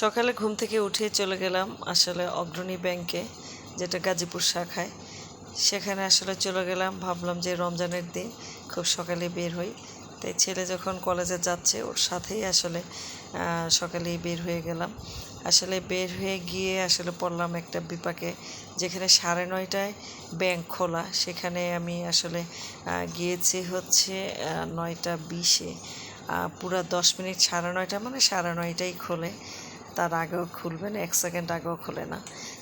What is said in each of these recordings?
সকালে ঘুম থেকে উঠে চলে গেলাম আসলে অগ্রণী ব্যাংকে যেটা গাজীপুর শাখায়। সেখানে আসলে চলে গেলাম, ভাবলাম যে রমজানের দিন খুব সকালে বের হই। তাই ছেলে যখন কলেজে যাচ্ছে, ওর সাথেই আসলে সকালেই বের হয়ে গেলাম। আসলে বের হয়ে গিয়ে আসলে পড়লাম একটা বিপাকে, যেখানে সাড়ে নয়টায় ব্যাংক খোলা। সেখানে আমি আসলে গিয়েছি হচ্ছে নয়টা বিশে। পুরা দশ মিনিট সাড়ে নয়টা মানে সাড়ে নয়টাই খোলে। তার আগেও খুলবে না, এক সেকেন্ড আগেও খোলে না।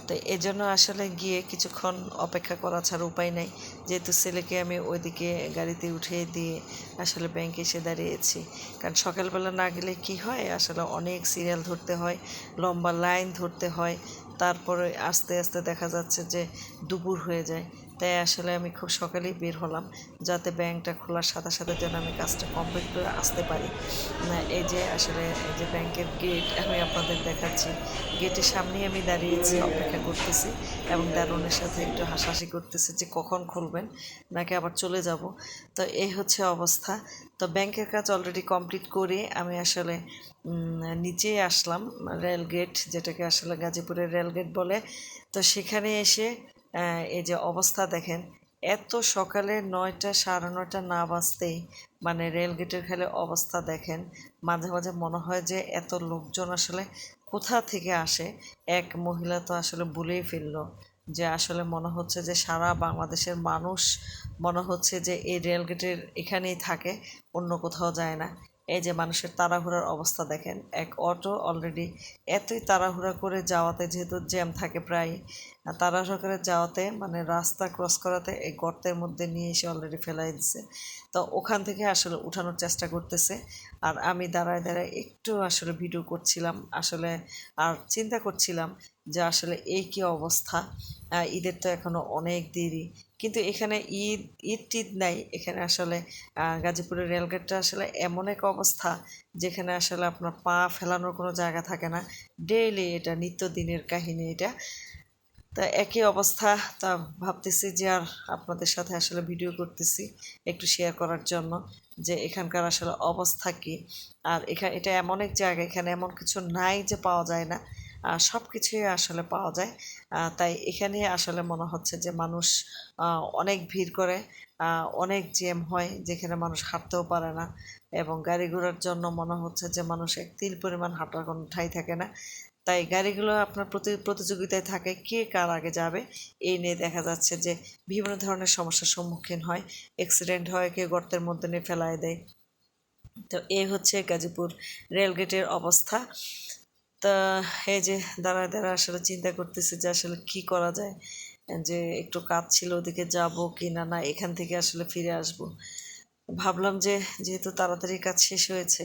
তো এই জন্য আসলে গিয়ে কিছুক্ষণ অপেক্ষা করা ছাড়া উপায় নেই। যেহেতু ছেলেকে আমি ওইদিকে গাড়িতে উঠিয়ে দিয়ে আসলে ব্যাংকে এসে দাঁড়িয়েছি। কারণ সকালবেলা না গেলে কি হয়? আসলে অনেক সিরিয়াল ধরতে হয়, লম্বা লাইন ধরতে হয়। তারপরে আস্তে আস্তে দেখা যাচ্ছে যে দুপুর হয়ে যায়। তাই আসলে আমি খুব সকালেই বের হলাম, যাতে ব্যাংকটা খোলার সাথে সাথে যেন আমি কাজটা কমপ্লিট করে আসতে পারি। এই যে আসলে এই যে ব্যাংকের গেট আমি আপনাদের দেখাচ্ছি গেটের সামনেই আমি দাঁড়িয়েছি, অপেক্ষা করতেছি এবং দারুণের সাথে একটু হাসাহাসি করতেছি যে কখন খুলবেন, নাকি আবার চলে যাব। তো এই হচ্ছে অবস্থা। তো ব্যাংকের কাজ অলরেডি কমপ্লিট করে আমি আসলে নিচেই আসলাম রেল গেট যেটাকে আসলে গাজীপুরের রেল গেট বলে। তো সেখানে এসে এই যে অবস্থা দেখেন, এত সকালে নয়টা সাড়ে নয়টা না বাজতেই মানে রেল গেটের খালি অবস্থা দেখেন, মাঝে মাঝে মনে হয় যে এত লোকজন আসলে কোথা থেকে আসে? এক মহিলা তো আসলে বলেই ফেলল যে আসলে মনে হচ্ছে যে সারা বাংলাদেশের মানুষ মনে হচ্ছে যে এই রেল গেটের এখানেই থাকে, অন্য কোথাও যায় না। এই যে মানুষের তাড়াহুড়ার অবস্থা দেখেন, এক অটো অলরেডি এতই তাড়াহুড়া করে যাওয়াতে যেহেতু জ্যাম থাকে প্রায় তাড়াহুড়া করে যাওয়াতে মানে রাস্তা ক্রস করাতে এই গর্তের মধ্যে নিয়ে এসে অলরেডি ফেলাই দিছে। তো ওখান থেকে আসলে উঠানোর চেষ্টা করতেছে, আর আমি দাঁড়ায় দাঁড়ায় একটু আসলে ভিডিও করছিলাম, আসলে আর চিন্তা করছিলাম যে আসলে এই কি অবস্থা? ঈদের তো এখনও অনেক দেরি। কিন্তু এখানে ঈদ ঈদ টিদ নাই। এখানে আসলে গাজীপুরের রেলগেটটা আসলে এমন এক অবস্থা যেখানে আসলে আপনার পা ফেলানোর কোনো জায়গা থাকে না। ডেইলি এটা নিত্যদিনের কাহিনী এটা। তা একই অবস্থা। তা ভাবতেছি যে আর আপনাদের সাথে আসলে ভিডিও করতেছি একটু শেয়ার করার জন্য যে এখানকার আসলে অবস্থা কী। আর এখানে এটা এমন এক জায়গা, এখানে এমন কিছু নাই যে পাওয়া যায় না। সব কিছুই আসলে পাওয়া যায়। তাই এখানে আসলে মনে হচ্ছে যে মানুষ অনেক ভিড় করে অনেক জ্যাম হয়, যেখানে মানুষ হাঁটতেও পারে না এবং গাড়ি ঘোড়ার জন্য মনে হচ্ছে যে মানুষ এক তিল পরিমাণ হাঁটার কোনো ঠাঁই থাকে না। তাই গাড়িগুলো আপনার প্রতি, প্রতিযোগিতায় থাকে কে কার আগে যাবে, এই নিয়ে দেখা যাচ্ছে যে বিভিন্ন ধরনের সমস্যার সম্মুখীন হয় অ্যাক্সিডেন্ট হয়, কেউ গর্তের মধ্যে নিয়ে ফেলায় দেয়। তো এই হচ্ছে গাজীপুর রেলগেটের অবস্থা। তা এই যে দাঁড়ায় দাঁড়ায় আসলে চিন্তা করতেছি যে আসলে কি করা যায়, যে একটু কাজ ছিল ওদিকে যাব কি না না এখান থেকে আসলে ফিরে আসব। ভাবলাম যে যেহেতু তাড়াতাড়ি কাজ শেষ হয়েছে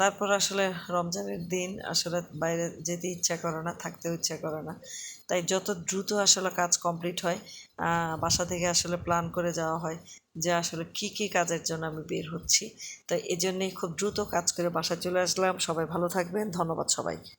তারপর আসলে রমজানের দিন আসলে বাইরে যেতে ইচ্ছা করে না, থাকতেও ইচ্ছা করে না। তাই যত দ্রুত আসলে কাজ কমপ্লিট হয় বাসা থেকে আসলে প্ল্যান করে যাওয়া হয় যে আসলে কি কি কাজের জন্য আমি বের হচ্ছি। তাই এজন্যই খুব দ্রুত কাজ করে বাসায় চলে আসলাম। সবাই ভালো থাকবেন। ধন্যবাদ সবাইকে।